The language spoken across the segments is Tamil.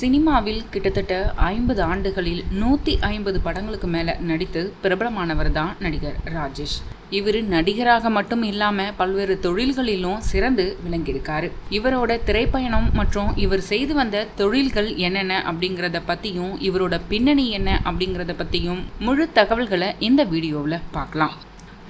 சினிமாவில் கிட்டத்தட்ட ஐம்பது ஆண்டுகளில் நூற்றி ஐம்பது படங்களுக்கு மேலே நடித்து பிரபலமானவர் தான் நடிகர் ராஜேஷ். இவர் நடிகராக மட்டும் இல்லாமல் பல்வேறு தொழில்களிலும் சிறந்து விளங்கியிருக்காரு. இவரோட திரைப்பயணம் மற்றும் இவர் செய்து வந்த தொழில்கள் என்னென்ன அப்படிங்கிறத பற்றியும் இவரோட பின்னணி என்ன அப்படிங்கிறத பற்றியும் முழு தகவல்களை இந்த வீடியோவில் பார்க்கலாம்.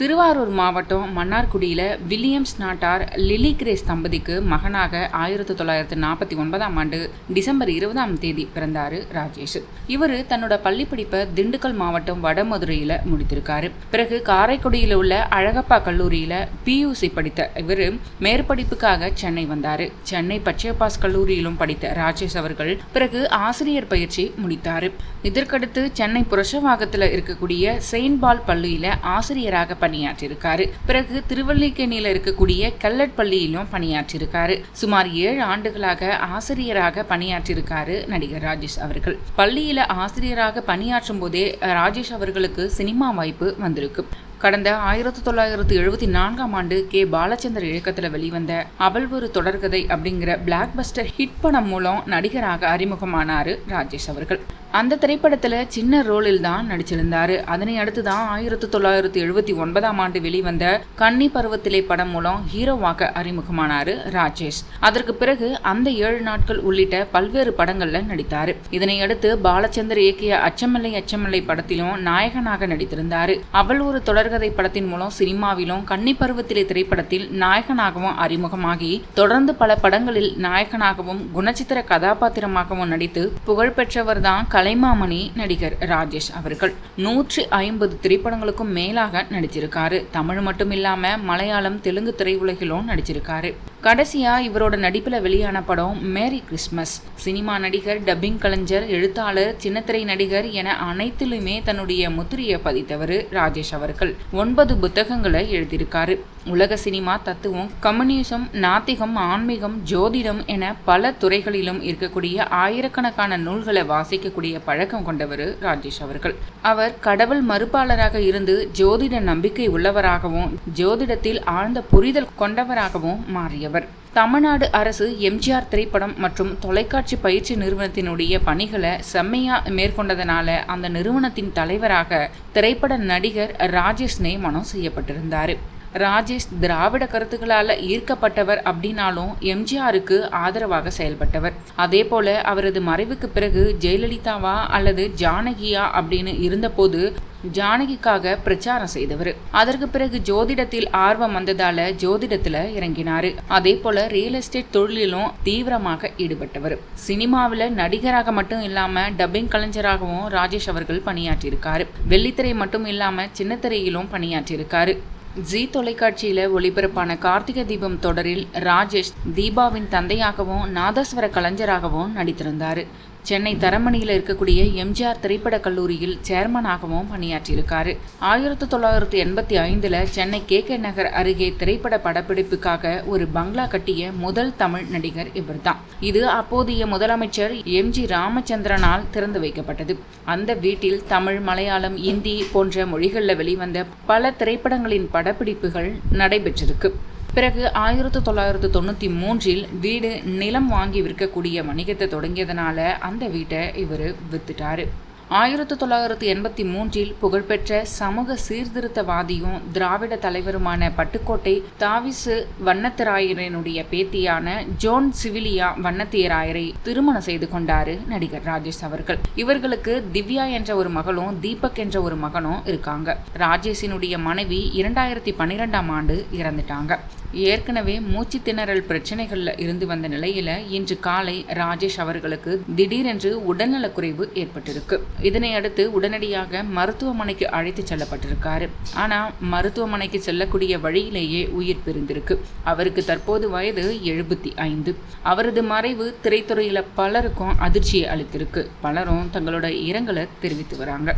திருவாரூர் மாவட்டம் மன்னார்குடியில் வில்லியம்ஸ் நாட்டார் லிலி கிரேஸ் தம்பதிக்கு மகனாக ஆயிரத்தி தொள்ளாயிரத்தி நாற்பத்தி ஒன்பதாம் ஆண்டு டிசம்பர் இருபதாம் தேதி பிறந்தார் ராஜேஷ். இவர் தன்னோட பள்ளிப்படிப்பை திண்டுக்கல் மாவட்டம் வடமதுரையில் முடித்திருக்காரு. பிறகு காரைக்குடியில் உள்ள அழகப்பா கல்லூரியில் பியூசி படித்த இவர் மேற்படிப்புக்காக சென்னை வந்தார். சென்னை பச்சையப்பாஸ் கல்லூரியிலும் படித்த ராஜேஷ் அவர்கள் பிறகு ஆசிரியர் பயிற்சி முடித்தார். இதற்கடுத்து சென்னை புரஷவாகத்தில் இருக்கக்கூடிய செயின்ட் பால் பள்ளியில் ஆசிரியராக பணியாற்றியிருக்காரு. பிறகு திருவல்லிக்கேணியில் இருக்கக்கூடிய கல்லட் பள்ளியிலும் பணியாற்றியிருக்காரு. சுமார் ஏழு ஆண்டுகளாக ஆசிரியராக பணியாற்றியிருக்காரு நடிகர் ராஜேஷ் அவர்கள். பள்ளியில ஆசிரியராக பணியாற்றும் போதே ராஜேஷ் அவர்களுக்கு சினிமா வாய்ப்பு வந்திருக்கு. கடந்த ஆயிரத்தி தொள்ளாயிரத்தி எழுபத்தி நான்காம் ஆண்டு கே. பாலச்சந்தர் இயக்கத்தில் வெளிவந்த அவள் ஒரு தொடர்கதை அப்படிங்கிற பிளாக் பஸ்டர் ஹிட் படம் மூலம் நடிகராக அறிமுகமானார் ராஜேஷ் அவர்கள். அந்த திரைப்படத்தில் சின்ன ரோலில் தான் நடிச்சிருந்தார். அதனை அடுத்து தான் ஆயிரத்தி தொள்ளாயிரத்தி எழுபத்தி ஒன்பதாம் ஆண்டு வெளிவந்த கன்னி பருவத்திலே படம் மூலம் ஹீரோவாக அறிமுகமானார் ராஜேஷ். அதற்கு பிறகு அந்த ஏழு நாட்கள் உள்ளிட்ட பல்வேறு படங்களில் நடித்தார். இதனை அடுத்து பாலச்சந்தர் இயக்கிய அச்சமல்லை அச்சமல்லை படத்திலும் நாயகனாக நடித்திருந்தார். அவள் ஒரு தொடர் தொடர்கதை படத்தின் மூலம் சினிமாவிலும் கன்னி பருவத்திலே திரைப்படத்தில் நாயகனாகவும் அறிமுகமாகி தொடர்ந்து பல படங்களில் நாயகனாகவும் குணச்சித்திர கதாபாத்திரமாகவும் நடித்து புகழ்பெற்றவர் தான் கலைமாமணி நடிகர் ராஜேஷ் அவர்கள். நூற்றி ஐம்பது திரைப்படங்களுக்கும் மேலாக நடிச்சிருக்காரு தமிழ் மட்டும் இல்லாம மலையாளம் தெலுங்கு திரையுலகிலும் நடிச்சிருக்காரு கடைசியாக இவரோட நடிப்பில் வெளியான படம் மேரி கிறிஸ்மஸ். சினிமா நடிகர் டப்பிங் கலைஞர் எழுத்தாளர் சின்னத்திரை நடிகர் என அனைத்திலுமே தன்னுடைய முத்திரையை பதித்தவர் ராஜேஷ் அவர்கள். ஒன்பது புத்தகங்களை எழுதியிருக்காரு. உலக சினிமா தத்துவம் கம்யூனிசம் நாத்திகம் ஆன்மீகம் ஜோதிடம் என பல துறைகளிலும் இருக்கக்கூடிய ஆயிரக்கணக்கான நூல்களை வாசிக்கக்கூடிய பழக்கம் கொண்டவர் ராஜேஷ் அவர்கள். அவர் கடவுள் மறுப்பாளராக இருந்து ஜோதிட நம்பிக்கை உள்ளவராகவும் ஜோதிடத்தில் ஆழ்ந்த புரிதல் கொண்டவராகவும் மாறியவர். தமிழ்நாடு அரசு எம்ஜிஆர் திரைப்படம் மற்றும் தொலைக்காட்சி பயிற்சி நிறுவனத்தினுடைய பணிகளை செம்மையா மேற்கொண்டதனால அந்த நிறுவனத்தின் தலைவராக திரைப்பட நடிகர் ராஜேஷ் நியமனம் செய்யப்பட்டிருந்தார். ராஜேஷ் திராவிட கருத்துக்களால் ஈர்க்கப்பட்டவர் அப்படின்னாலும் எம்ஜிஆருக்கு ஆதரவாக செயல்பட்டவர். அதே போல அவரது மறைவுக்கு பிறகு ஜெயலலிதாவா அல்லது ஜானகியா அப்படின்னு இருந்தபோது ஜானகிக்காக பிரச்சாரம் செய்தவர். அதற்கு பிறகு ஜோதிடத்தில் ஆர்வம் வந்ததால ஜோதிடத்துல இறங்கினாரு. அதே போல ரியல் எஸ்டேட் தொழிலிலும் தீவிரமாக ஈடுபட்டவர். சினிமாவில் நடிகராக மட்டும் இல்லாம டப்பிங் கலைஞராகவும் ராஜேஷ் அவர்கள் பணியாற்றியிருக்காரு. வெள்ளித்திரை மட்டும் இல்லாம சின்னத்திரையிலும் பணியாற்றியிருக்காரு. ஜி தொலைக்காட்சியில் ஒளிபரப்பான கார்த்திகை தீபம் தொடரில் ராஜேஷ் தீபாவின் தந்தையாகவும் நாதஸ்வர கலைஞராகவும் நடித்திருந்தார். சென்னை தரமணியில் இருக்கக்கூடிய எம்ஜிஆர் திரைப்பட கல்லூரியில் சேர்மனாகவும் பணியாற்றியிருக்காரு. ஆயிரத்தி தொள்ளாயிரத்தி எண்பத்தி ஐந்தில் சென்னை கே கே நகர் அருகே திரைப்பட படப்பிடிப்புக்காக ஒரு பங்களா கட்டிய முதல் தமிழ் நடிகர் இவர்தான். இது அப்போதைய முதலமைச்சர் எம் ஜி ராமச்சந்திரனால் திறந்து வைக்கப்பட்டது. அந்த வீட்டில் தமிழ் மலையாளம் இந்தி போன்ற மொழிகளில் வெளிவந்த பல திரைப்படங்களின் படப்பிடிப்புகள் நடைபெற்றிருக்கு. பிறகு ஆயிரத்தி தொள்ளாயிரத்து தொண்ணூற்றி மூன்றில் வீடு நிலம் வாங்கி விற்கக்கூடிய வணிகத்தை தொடங்கியதனால அந்த வீட்டை இவர் வித்துட்டாரு. ஆயிரத்தி தொள்ளாயிரத்தி எண்பத்தி மூன்றில் புகழ்பெற்ற சமூக சீர்திருத்தவாதியும் திராவிட தலைவருமான பட்டுக்கோட்டை தாவிசு வண்ணத்திராயரனுடைய பேத்தியான ஜோன் சிவிலியா வண்ணத்தியராயரை திருமணம் செய்து கொண்டாரு நடிகர் ராஜேஷ் அவர்கள். இவர்களுக்கு திவ்யா என்ற ஒரு மகளும் தீபக் என்ற ஒரு மகனும் இருக்காங்க. ராஜேஷினுடைய மனைவி இரண்டாயிரத்தி பன்னிரெண்டாம் ஆண்டு இறந்துட்டாங்க. ஏற்கனவே மூச்சு திணறல் பிரச்சனைகளில் இருந்து வந்த நிலையில இன்று காலை ராஜேஷ் அவர்களுக்கு திடீரென்று உடல்நலக்குறைவு ஏற்பட்டிருக்கு. இதனை அடுத்து உடனடியாக மருத்துவமனைக்கு அழைத்து செல்லப்பட்டிருக்காரு. ஆனா மருத்துவமனைக்கு செல்லக்கூடிய வழியிலேயே உயிர் பிரிந்திருக்கு. அவருக்கு தற்போது வயது எழுபத்தி ஐந்து. அவரது மறைவு திரைத்துறையில பலருக்கும் அதிர்ச்சியை அளித்திருக்கு. பலரும் தங்களோட இரங்கலை தெரிவித்து வராங்க.